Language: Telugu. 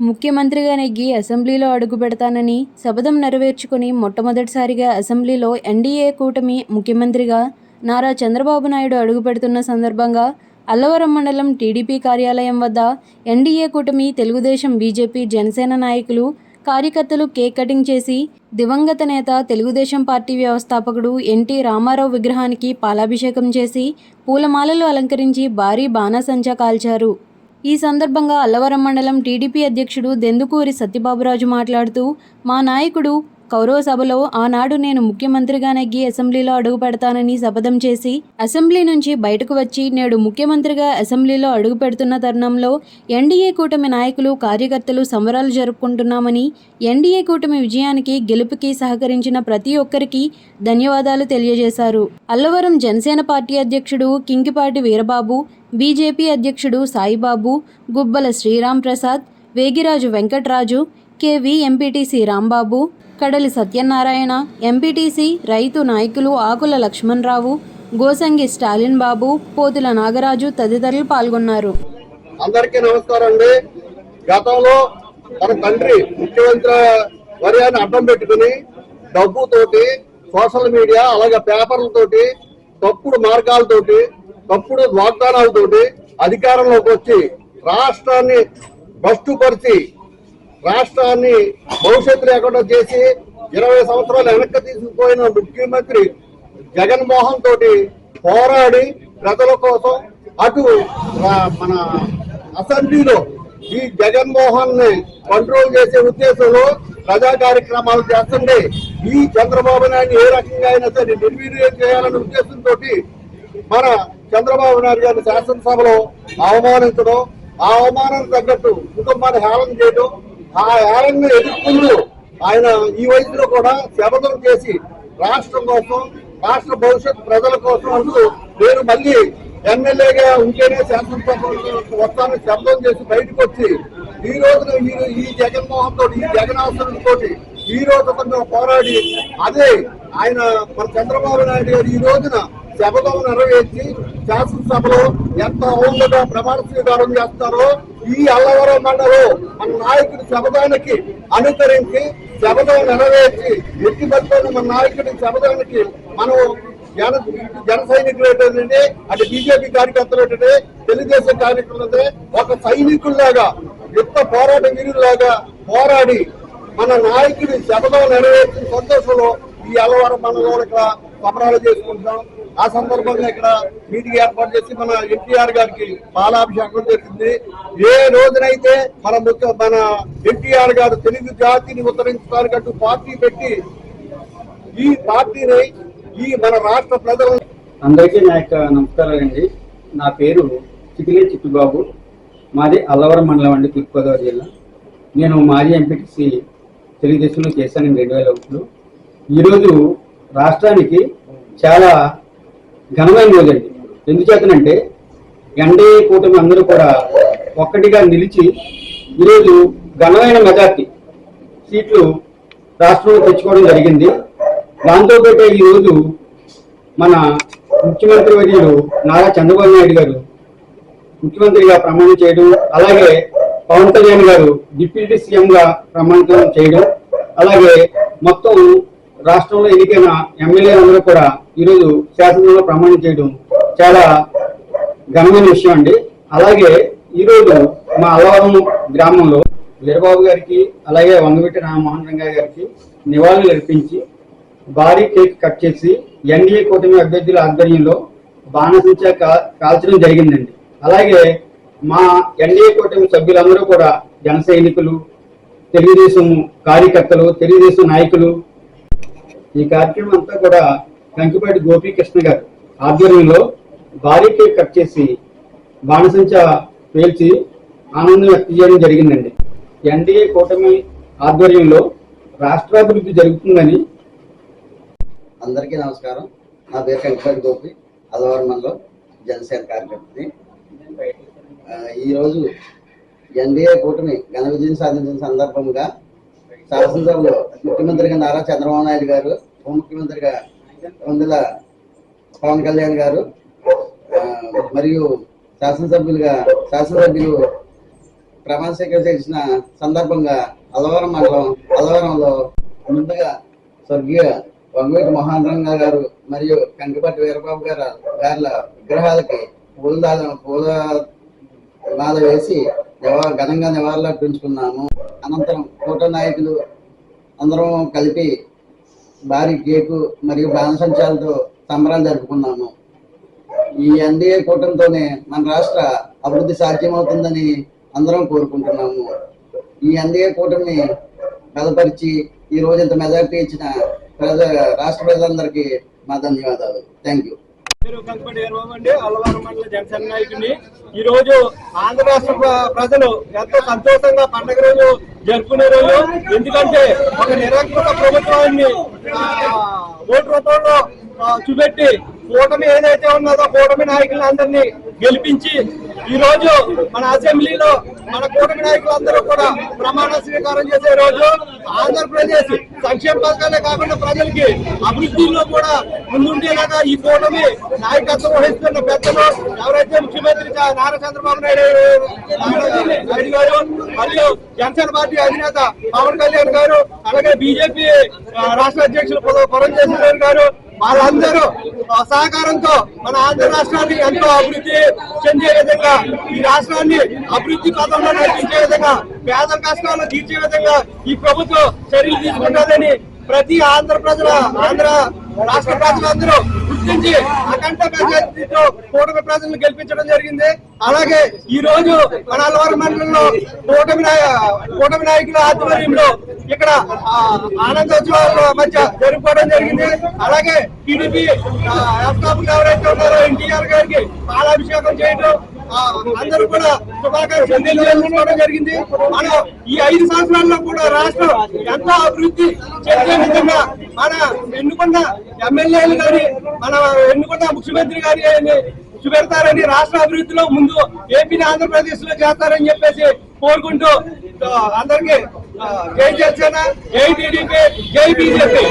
ముఖ్యమంత్రిగా నెగ్గి అసెంబ్లీలో అడుగుపెడతానని శపథం నెరవేర్చుకుని మొట్టమొదటిసారిగా అసెంబ్లీలో ఎన్డీఏ కూటమి ముఖ్యమంత్రిగా నారా చంద్రబాబు నాయుడు అడుగుపెడుతున్న సందర్భంగా అల్లవరం మండలం టీడీపీ కార్యాలయం వద్ద ఎన్డీఏ కూటమి తెలుగుదేశం బీజేపీ జనసేన నాయకులు కార్యకర్తలు కేక్ కటింగ్ చేసి దివంగత నేత తెలుగుదేశం పార్టీ వ్యవస్థాపకుడు ఎన్టీ రామారావు విగ్రహానికి పాలాభిషేకం చేసి పూలమాలలు అలంకరించి భారీ బాణాసంచా కాల్చారు. ఈ సందర్భంగా అల్లవరం మండలం టీడీపీ అధ్యక్షుడు దెందుకూరి సత్యబాబురాజు మాట్లాడుతూ మా నాయకుడు కౌరవ సభలో ఆనాడు నేను ముఖ్యమంత్రిగా నెగ్గి అసెంబ్లీలో అడుగు పెడతానని శపథం చేసి అసెంబ్లీ నుంచి బయటకు వచ్చి నేడు ముఖ్యమంత్రిగా అసెంబ్లీలో అడుగు పెడుతున్న తరుణంలో ఎన్డీఏ కూటమి నాయకులు కార్యకర్తలు సంబరాలు జరుపుకుంటున్నామని ఎన్డీఏ కూటమి విజయానికి గెలుపుకి సహకరించిన ప్రతి ఒక్కరికి ధన్యవాదాలు తెలియజేశారు. అల్లవరం జనసేన పార్టీ అధ్యక్షుడు కింకిపాటి వీరబాబు బీజేపీ అధ్యక్షుడు Saibabu Gubbala Sriram Prasad Vegiraju Venkatraju KV MPTC Rambabu Kadali Satyanarayana MPTC రైతు నాయకులు ఆకుల లక్ష్మణరావు గోసంగి స్టాలిన్ బాబు పోతుల నాగరాజు తదితరులు పాల్గొన్నారు. అందరికీ నమస్కారం అండి. గతంలో తన తండ్రి ముఖ్యమంత్రి వర్యాన్ని అడ్డం పెట్టుకుని డబ్బుతోటి సోషల్ మీడియా అలాగే పేపర్లతోటి తప్పుడు మార్గాలతోటి తప్పుడు వాగ్దానాలతోటి అధికారంలోకి వచ్చి రాష్ట్రాన్ని భ్రష్టుపరిచి రాష్ట్రాన్ని భవిష్యత్తు లేకుండా చేసి ఇరవై సంవత్సరాలు వెనక్కి తీసుకుపోయిన ముఖ్యమంత్రి జగన్మోహన్ తోటి పోరాడి ప్రజల కోసం అటు మన అసెంబ్లీలో ఈ జగన్మోహన్ని కంట్రోల్ చేసే ఉద్దేశంలో ప్రజా కార్యక్రమాలు చేస్తుంది ఈ చంద్రబాబు నాయుడు ఏ రకంగా అయినా సరే నిర్వీర్యం చేయాలనే ఉద్దేశంతో మన చంద్రబాబు నాయుడు గారిని శాసనసభలో అవమానించడం ఆ అవమానం తగ్గట్టు కుటుంబాన్ని హేళన చేయడం ఆ హేళనను ఎదుర్కొంటూ ఆయన ఈ వయసులో కూడా శబదం చేసి రాష్ట్రం కోసం రాష్ట్ర భవిష్యత్ ప్రజల కోసం అంటూ నేను మళ్ళీ ఎమ్మెల్యేగా ఉంటేనే శాసనసభ వస్తాను శబ్దం చేసి బయటకు వచ్చి ఈ రోజున మీరు ఈ జగన్మోహన్ తోటి ఈ జగనాసురుడి తోటి ఈ రోజు కొంచెం పోరాడి అదే ఆయన మన చంద్రబాబు నాయుడు గారు ఈ రోజున శపథం నెరవేర్చి శాసనసభలో ఎంత ఔందగా ప్రమాణ స్వీకారం చేస్తారో ఈ అల్లవరం మండలం మన నాయకుడి శపథానికి అనుసరించి శపథం నెరవేర్చి ఎట్టి పట్టుకున్న మన నాయకుడి శపథానికి మనం జన జన సైనికులు అటు బీజేపీ కార్యకర్తలు ఏంటంటే తెలుగుదేశం కార్యకర్తలైతే ఒక సైనికుల్లాగా యుద్ధ పోరాట వీరుల్లాగా పోరాడి మన నాయకుడి శపథం నెరవేర్చిన సంతోషంలో ఈ అలవారం మండలంలో ఇక్కడ సంబరాలు చేసుకుంటున్నాం. ఆ సందర్భంగా ఇక్కడ మీటింగ్ ఏర్పాటు చేసి మన ఎన్టీఆర్ గారికి పాలాభిషేకం జరిగింది. ఏ రోజునైతే మన ముఖ్య మన ఎన్టీఆర్ గారు తెలుగు జాతిని ఉత్తరించడానికంటూ పార్టీ పెట్టి ఈ పార్టీని ఈ మన రాష్ట్ర ప్రజలు అందరికీ నా యొక్క నమస్కారాలండి నా పేరు చికిలే చిట్టుబాబు. మాది అల్లవరం మండలం అండి తూర్పుగోదావరి జిల్లా. నేను మాజీ ఎంపీటీసీ తెలుగుదేశంలో చేశాను రెండు వేల ఒకటిలో. ఈరోజు రాష్ట్రానికి చాలా ఘనమైన రోజండి ఎందుచేతనంటే ఎన్డీఏ కూటమి అందరూ కూడా ఒక్కటిగా నిలిచి ఈరోజు ఘనమైన మెజార్టీ సీట్లు రాష్ట్రంలో తెచ్చుకోవడం జరిగింది. దాంతోపాటు ఈరోజు మన ముఖ్యమంత్రి వర్యులు నారా చంద్రబాబు నాయుడు గారు ముఖ్యమంత్రిగా ప్రమాణం చేయడం అలాగే పవన్ కళ్యాణ్ గారు డిప్యూటీ సీఎంగా ప్రమాణం చేయడం అలాగే మొత్తం రాష్ట్రంలో ఎన్నికైన ఎమ్మెల్యేలందరూ కూడా ఈరోజు శాసనంలో ప్రమాణం చేయడం చాలా ఘనమైన విషయం అండి. అలాగే ఈరోజు మా అల్లవరం గ్రామంలో వీరబాబు గారికి అలాగే వంగవీటి రామమోహన్ రంగయ్య గారికి నివాళులు అర్పించి భారీ కేక్ కట్ చేసి ఎన్డీఏ కూటమి అభ్యర్థుల ఆధ్వర్యంలో బాణసంచా కాల్చడం జరిగిందండి. అలాగే మా ఎన్డీఏ కూటమి సభ్యులందరూ కూడా జన సైనికులు తెలుగుదేశం కార్యకర్తలు తెలుగుదేశం నాయకులు ఈ కార్యక్రమం అంతా కూడా కంకిపాటి గోపీకృష్ణ గారు ఆధ్వర్యంలో భారీ కేక్ కట్ చేసి బాణసంచ పేల్చి ఆనందం వ్యక్తం చేయడం జరిగిందండి. ఎన్డీఏ కూటమి ఆధ్వర్యంలో రాష్ట్రాభివృద్ధి జరుగుతుందని అందరికీ నమస్కారం. నా పేరు కంకిపాటి గోపి అదవరం జనసేన కార్యకర్తని. ఈరోజు ఎన్డీఏ కూటమి ఘన విజయం సాధించిన సందర్భంగా శాసనసభలో ముఖ్యమంత్రిగా నారా చంద్రబాబు నాయుడు గారు ఉప ముఖ్యమంత్రిగా వందల పవన్ కళ్యాణ్ గారు మరియు శాసనసభ్యులుగా శాసనసభ్యులు ప్రమాణ స్వీకారం చేసిన సందర్భంగా అలవరం మండలం అలవరంలో ముందుగా స్వర్గీయ వంగవేటి మోహన్ గారు మరియు కంకిపట్టి వీరబాబు గారు గారుల విగ్రహాలకి పూలదాల పూల మాల వేసి ఘనంగా నివాళులర్పించుకున్నాము అనంతరం కూట నాయకులు అందరం కలిపి భారీ కేకు మరియు బాణసంచాలతో సంబరాలు జరుపుకున్నాము. ఈ ఎన్డీఏ కూటమితోనే మన రాష్ట్ర అభివృద్ధి సాధ్యమవుతుందని అందరం కోరుకుంటున్నాము. ఈ ఎన్డీఏ కూటమిని బలపరిచి ఈ రోజు ఇంత మెజార్టీ ఇచ్చిన ప్రజ రాష్ట్ర ప్రజలందరికీ మా ధన్యవాదాలు. థ్యాంక్ యూ పేరు కంకపడి మండల జనసేన నాయకుడిని. ఈ రోజు ఆంధ్ర రాష్ట్ర ప్రజలు ఎంతో సంతోషంగా పండగ రోజు జరుపుకునే రోజు. ఎందుకంటే ఒక నిరంకుశ ప్రభుత్వాన్ని ఓటు రూపంలో చూపెట్టి కూటమి ఏదైతే ఉన్నదో కూటమి నాయకులందరినీ గెలిపించి ఈ రోజు మన అసెంబ్లీలో మన కూటమి నాయకులందరూ కూడా ప్రమాణ స్వీకారం చేసే రోజు ఆంధ్రప్రదేశ్ సంక్షేమ పథకాలే కాకుండా ప్రజలకి అభివృద్ధిలో కూడా ముందుండేలాగా ఈ కూటమి నాయకత్వం వహిస్తున్న పెద్దలు ఎవరైతే ముఖ్యమంత్రి నారా చంద్రబాబు నాయుడు గారు మరియు జనసేన పార్టీ అధినేత పవన్ కళ్యాణ్ గారు అలాగే బీజేపీ రాష్ట్ర అధ్యక్షులు పుర- పురంధేశ్వర గారు వాళ్ళందరూ సహకారంతో మన ఆంధ్ర రాష్ట్రాన్ని ఎంతో అభివృద్ధి చెందే విధంగా ఈ రాష్ట్రాన్ని అభివృద్ధి పదంలో నడిపించే విధంగా పేద కష్టాలను తీర్చే విధంగా ఈ ప్రభుత్వం చర్యలు తీసుకుంటుందని ప్రతి ఆంధ్ర ప్రజల ఆంధ్ర రాష్ట్ర ప్రజలందరూ గుర్తించి అఖండ మెజార్టీతో కూటమి ప్రజలను గెలిపించడం జరిగింది. అలాగే ఈ రోజు మన అల్లవారి మండలంలో కూటమి కూటమి నాయకుల ఆధ్వర్యంలో ఇక్కడ ఆనందోత్సవాల మధ్య జరుపుకోవడం జరిగింది. అలాగే టీడీపీ వ్యవస్థాపకులు ఎవరైతే ఉన్నారో ఎన్టీఆర్ గారికి పాలాభిషేకం చేయడం అందరూ కూడా శుభాకాంక్షలు జరిగింది. మనం ఈ ఐదు సంవత్సరాల్లో కూడా రాష్ట్రం ఎంతో అభివృద్ధి చేసే విధంగా మన ఎన్నుకున్న ఎమ్మెల్యేలు గాని మన ఎన్నుకున్న ముఖ్యమంత్రి గారి చూపెడతారని రాష్ట్ర అభివృద్ధిలో ముందు ఏపీని ఆంధ్రప్రదేశ్లో చేస్తారని చెప్పేసి కోరుకుంటూ అందరికి అందరికీ జై జనసేన జై టీడీపీ జై బీజేపీ.